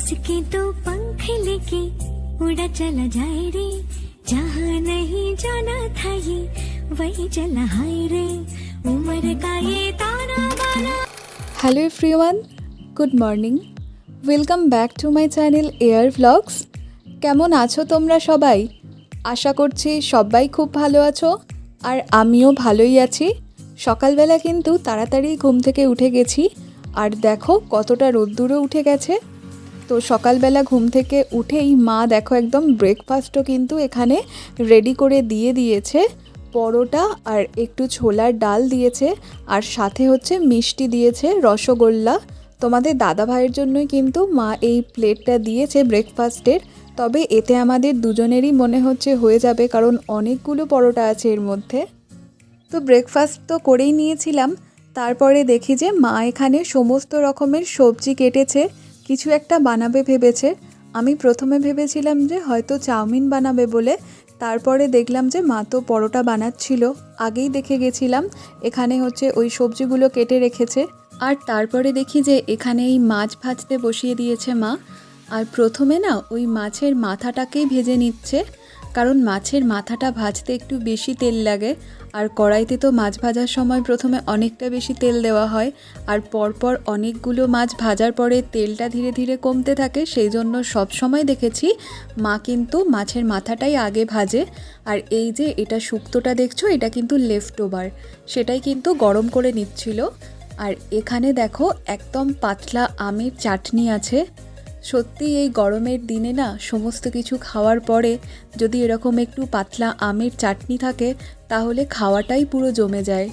इसके तो पंख लेके उड़ा चला जाए रे जहाँ नहीं जाना था ये वही चला हाय रे उम्र का ये ताना बाना hello everyone good morning welcome back to my channel air vlogs কেমন আছো তোমরা সবাই আশা করছি সবাই খুব ভালো আছো আর আমিও ভালোই আছি সকালবেলা কিন্তু তাড়াতাড়ি ঘুম থেকে উঠে গেছি আর দেখো কতটা রোদ্দুরও উঠে গেছে তো সকালবেলা ঘুম থেকে উঠেই মা দেখো একদম ব্রেকফাস্টও কিন্তু এখানে রেডি করে দিয়ে দিয়েছে, পরোটা আর একটু ছোলার ডাল দিয়েছে আর সাথে হচ্ছে মিষ্টি দিয়েছে রসগোল্লা। তোমাদের দাদা ভাইয়ের জন্যই কিন্তু মা এই প্লেটটা দিয়েছে ব্রেকফাস্টের তবে এতে আমাদের দুজনেরই মনে হচ্ছে হয়ে যাবে কারণ অনেকগুলো পরোটা আছে এর মধ্যে। তো ব্রেকফাস্ট তো করেই নিয়েছিলাম, তারপরে দেখি যে মা এখানে সমস্ত রকমের সবজি কেটেছে কিছু একটা বানাবে ভেবেছে। আমি প্রথমে ভেবেছিলাম যে হয়তো চাউমিন বানাবে বলে, তারপরে দেখলাম যে মা তো পরোটা বানাচ্ছিল। আগেই দেখে গেছিলাম এখানে হচ্ছে ওই সবজিগুলো কেটে রেখেছে। আর তারপরে দেখি যে এখানে এই মাছ ভাজতে বসিয়ে দিয়েছে মা। আর প্রথমে না ওই মাছের মাথাটাকেই ভেজে নিচ্ছে। কারণ মাছের মাথাটা ভাজতে একটু বেশি তেল লাগে, আর কড়াইতে তো মাছ ভাজার সময় প্রথমে অনেকটা বেশি তেল দেওয়া হয়, আর পরপর অনেকগুলো মাছ ভাজার পরে তেলটা ধীরে ধীরে কমতে থাকে, সেই জন্য সব সময় দেখেছি মা কিন্তু মাছের মাথাটাই আগে ভাজে, আর এই যে এটা শুক্তোটা দেখছ, এটা কিন্তু লেফট ওভার সেটাই কিন্তু গরম করে নিচ্ছিল, আর এখানে দেখো একদম পাতলা আমের চাটনি আছে সত্যি এই গরমের দিনে না সমস্ত কিছু খাওয়ার পরে যদি এরকম একটু পাতলা আমের চাটনি থাকে, তাহলে খাওয়াটাই পুরো জমে যায়।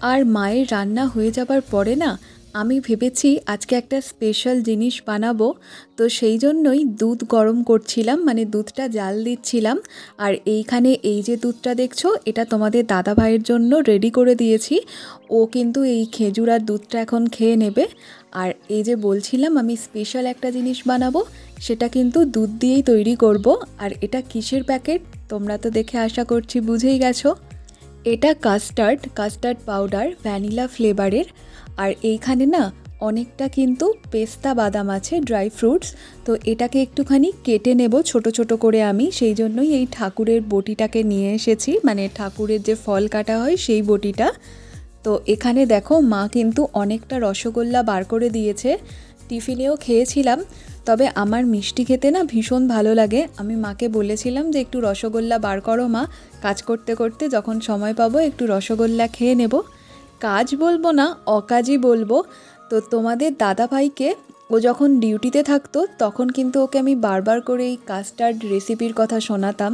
আর মায়ের রান্না হয়ে যাবার পরে না, আমি ভেবেছি আজকে একটা স্পেশাল জিনিস বানাবো, তো সেই জন্যই দুধ গরম করছিলাম মানে দুধটা জাল দিচ্ছিলাম। আর এইখানে এই যে দুধটা দেখছ, এটা তোমাদের দাদা ভাইয়ের জন্য রেডি করে দিয়েছি। ও কিন্তু এই খেজুর আর দুধটা এখন খেয়ে নেবে। আর এই যে বলছিলাম, আমি স্পেশাল একটা জিনিস বানাবো, সেটা কিন্তু দুধ দিয়েই তৈরি করব। আর এটা কিসের প্যাকেট তোমরা তো দেখে আশা করছি বুঝেই গেছো। এটা কাস্টার্ড কাস্টার্ড পাউডার ভ্যানিলা ফ্লেভারের আর এইখানে না, অনেকটা কিন্তু পেস্তা বাদাম আছে ড্রাই ফ্রুটস তো এটাকে একটুখানি কেটে নেব, ছোট ছোট করে আমি। সেই জন্যই এই ঠাকুরের বটিটাকে নিয়ে এসেছি। মানে ঠাকুরের যে ফল কাটা হয়, সেই বটিটা। তো এখানে দেখো মা কিন্তু অনেকটা রসগোল্লা বার করে দিয়েছে। টিফিনেও খেয়েছিলাম, তবে আমার মিষ্টি খেতে না ভীষণ ভালো লাগে। আমি মাকে বলেছিলাম যে একটু রসগোল্লা বার করো মা, কাজ করতে করতে যখন সময় পাবো একটু রসগোল্লা খেয়ে নেব। কাজ বলব না, অকাজই বলব। তো তোমাদের দাদা ভাইকে ও যখন ডিউটিতে থাকতো, তখন কিন্তু ওকে আমি বারবার করে এই কাস্টার্ড রেসিপির কথা শোনাতাম।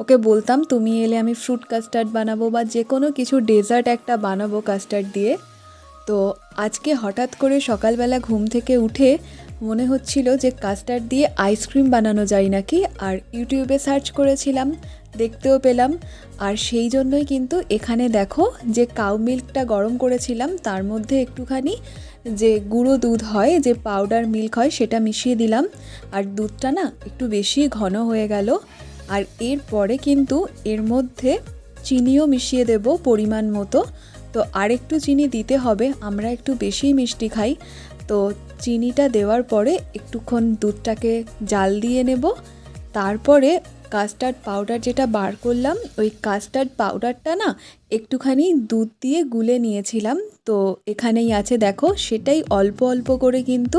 ওকে বলতাম, তুমি এলে আমি ফ্রুট কাস্টার্ড বানাবো বা যে কোনো কিছু ডেজার্ট একটা বানাবো কাস্টার্ড দিয়ে। তো আজকে হঠাৎ করে সকালবেলা ঘুম থেকে উঠে মনে হচ্ছিল যে কাস্টার্ড দিয়ে আইসক্রিম বানানো যায় নাকি? আর ইউটিউবে সার্চ করেছিলাম, দেখতেও পেলাম। আর সেই জন্যই কিন্তু এখানে দেখো যে কাউ মিল্কটা গরম করেছিলাম, তার মধ্যে একটুখানি যে গুঁড়ো দুধ হয়, যে পাউডার মিল্ক হয়, সেটা মিশিয়ে দিলাম। আর দুধটা না একটু বেশি ঘন হয়ে গেল। আর এরপরে কিন্তু এর মধ্যে চিনিও মিশিয়ে দেব পরিমাণ মতো। তো আরেকটু চিনি দিতে হবে, আমরা একটু বেশি মিষ্টি খাই। তো চিনিটা দেওয়ার পরে একটুক্ষণ দুধটাকে জাল দিয়ে নেব। তারপরে কাস্টার্ড পাউডার যেটা বার করলাম, ওই কাস্টার্ড পাউডারটা না একটুখানি দুধ দিয়ে গুলে নিয়েছিলাম। তো এখানেই আছে, দেখো, সেটাই অল্প অল্প করে কিন্তু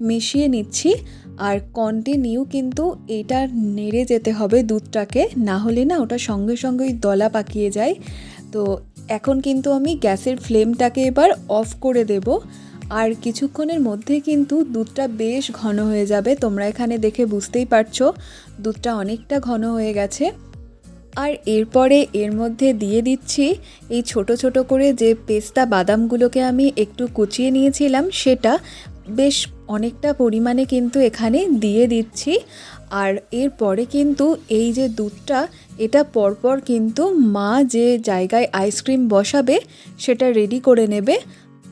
মিশিয়ে নিচ্ছি। আর কন্টিনিউ কিন্তু এটা নেড়ে যেতে হবে দুধটাকে, না হলে না ওটা সঙ্গে সঙ্গে ওই দলা পাকিয়ে যায়। তো এখন কিন্তু আমি গ্যাসের ফ্লেমটাকে এবার অফ করে দেব। আর কিছুক্ষণের মধ্যে কিন্তু দুধটা বেশ ঘন হয়ে যাবে। তোমরা এখানে দেখে বুঝতেই পারছ, দুধটা অনেকটা ঘন হয়ে গেছে। আর এরপরে এর মধ্যে দিয়ে দিচ্ছি এই ছোট ছোট করে যে পেস্তা বাদামগুলোকে আমি একটু কুচিয়ে নিয়েছিলাম, সেটা বেশ অনেকটা পরিমাণে কিন্তু এখানে দিয়ে দিচ্ছি। আর এরপরে কিন্তু এই যে দুধটা, এটা পরপর কিন্তু মা যে জায়গায় আইসক্রিম বসাবে, সেটা রেডি করে নেবে।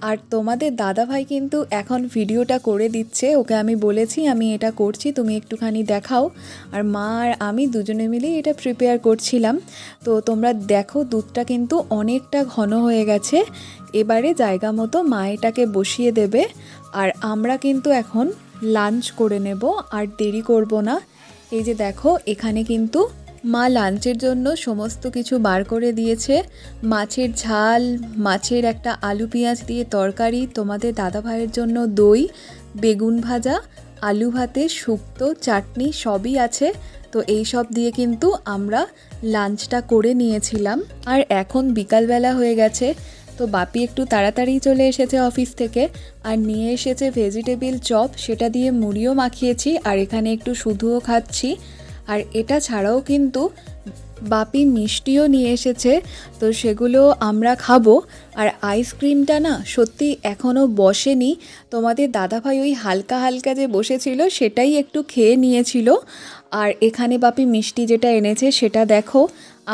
আর তোমাদের দাদাভাই কিন্তু এখন ভিডিওটা করে দিচ্ছে, ওকে আমি বলেছি, আমি এটা করছি, তুমি একটুখানি দেখাও। আর মা আর আমি দুজনে মিলেই এটা প্রিপেয়ার করছিলাম। তো তোমরা দেখো, দুধটা কিন্তু অনেকটা ঘন হয়ে গেছে। এবারে জায়গা মতো মা এটাকে বসিয়ে দেবে, আর আমরা কিন্তু এখন লাঞ্চ করে নেব, আর দেরি করব না। এই যে দেখো, এখানে কিন্তু মা লাঞ্চের জন্য সমস্ত কিছু বার করে দিয়েছে। মাছের ঝাল, মাছের একটা আলু পেঁয়াজ দিয়ে তরকারি, তোমাদের দাদা ভাইয়ের জন্য দই, বেগুন ভাজা, আলু ভাতে শুক্তো, চাটনি সবই আছে। তো এই সব দিয়ে কিন্তু আমরা লাঞ্চটা করে নিয়েছিলাম। আর এখন বিকালবেলা হয়ে গেছে। তো বাপি একটু তাড়াতাড়ি চলে এসেছে অফিস থেকে। আর নিয়ে এসেছে ভেজিটেবিল চপ, সেটা দিয়ে মুড়িও মাখিয়েছি। আর এখানে একটু শুধুও খাচ্ছি। আর এটা ছাড়াও কিন্তু বাপি মিষ্টিও নিয়ে এসেছে, তো সেগুলো আমরা খাব। আর আইসক্রিমটা না সত্যি এখনও বসেনি। তোমাদের দাদাভাই ওই হালকা হালকা যে বসেছিল সেটাই একটু খেয়ে নিয়েছিল। আর এখানে বাপি মিষ্টি যেটা এনেছে সেটা দেখো,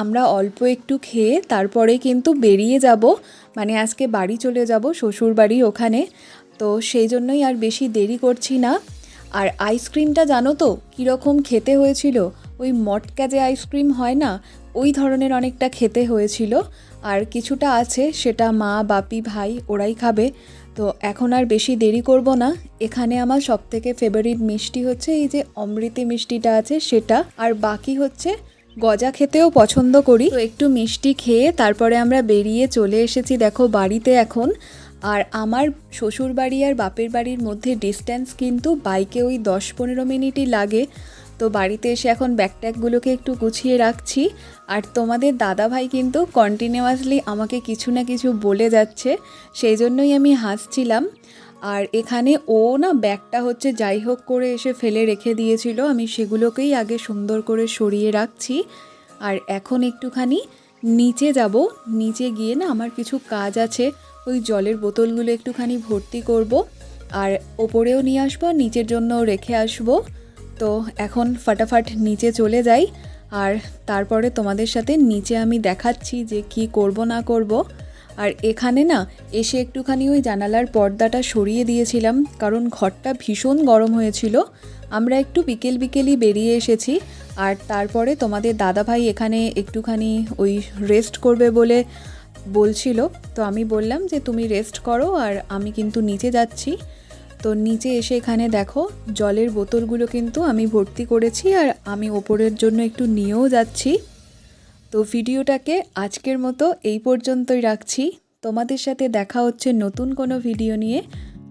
আমরা অল্প একটু খেয়ে তারপরে কিন্তু বেরিয়ে যাব। মানে আজকে বাড়ি চলে যাব শ্বশুর বাড়ি ওখানে। তো সেই জন্যই আর বেশি দেরি করছি না। আর আইসক্রিমটা জানো তো, কীরকম খেতে হয়েছিল? ওই মটকা যে আইসক্রিম হয় না, ওই ধরনের অনেকটা খেতে হয়েছিল। আর কিছুটা আছে, সেটা মা, বাপি, ভাই, ওরাই খাবে। তো এখন আর বেশি দেরি করব না। এখানে আমার সবথেকে ফেভারিট মিষ্টি হচ্ছে এই যে অমৃতি মিষ্টিটা আছে, সেটা। আর বাকি হচ্ছে গজা খেতেও পছন্দ করি। তো একটু মিষ্টি খেয়ে তারপরে আমরা বেরিয়ে চলে এসেছি, দেখো বাড়িতে এখন। আর আমার শ্বশুর বাড়ি আর বাপের বাড়ির মধ্যে ডিস্ট্যান্স কিন্তু বাইকে ওই দশ পনেরো মিনিটই লাগে। তো বাড়িতে এসে এখন ব্যাগট্যাগগুলোকে একটু গুছিয়ে রাখছি। আর তোমাদের দাদা ভাই কিন্তু কন্টিনিউয়াসলি আমাকে কিছু না কিছু বলে যাচ্ছে, সেই জন্যই আমি হাসছিলাম। আর এখানে ও না ব্যাগটা হচ্ছে যাই হোক করে এসে ফেলে রেখে দিয়েছিল, আমি সেগুলোকেই আগে সুন্দর করে সরিয়ে রাখছি। আর এখন একটুখানি নিচে যাব, নিচে গিয়ে না আমার কিছু কাজ আছে ওই জলের বোতলগুলো একটুখানি ভর্তি করব আর ওপরেও নিয়ে আসব, নিচের জন্য রেখে আসব। তো এখন ফাটাফাট নিচে চলে যাই আর তারপরে তোমাদের সাথে নিচে আমি দেখাচ্ছি যে কি করব না করব। আর এখানে না এসে একটুখানি ওই জানালার পর্দাটা সরিয়ে দিয়েছিলাম, কারণ ঘরটা ভীষণ গরম হয়েছিল। আমরা একটু বিকেল বিকেলই বেরিয়ে এসেছি আর তারপরে তোমাদের দাদাভাই এখানে একটুখানি ওই রেস্ট করবে বলে বলছিল, তো আমি বললাম যে তুমি রেস্ট করো আর আমি কিন্তু নিচে যাচ্ছি। তো নিচে এসে এখানে দেখো, জলের বোতলগুলো কিন্তু আমি ভর্তি করেছি আর আমি ওপরের জন্য একটু নিয়েও যাচ্ছি। তো ভিডিওটাকে আজকের মতো এই পর্যন্তই রাখছি। তোমাদের সাথে দেখা হচ্ছে নতুন কোনো ভিডিও নিয়ে।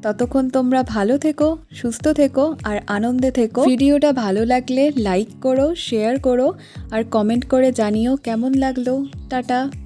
ততক্ষণ তোমরা ভালো থেকো, সুস্থ থেকো আর আনন্দে থেকো। ভিডিওটা ভালো লাগলে লাইক করো শেয়ার করো আর কমেন্ট করে জানিও কেমন লাগল। টাটা।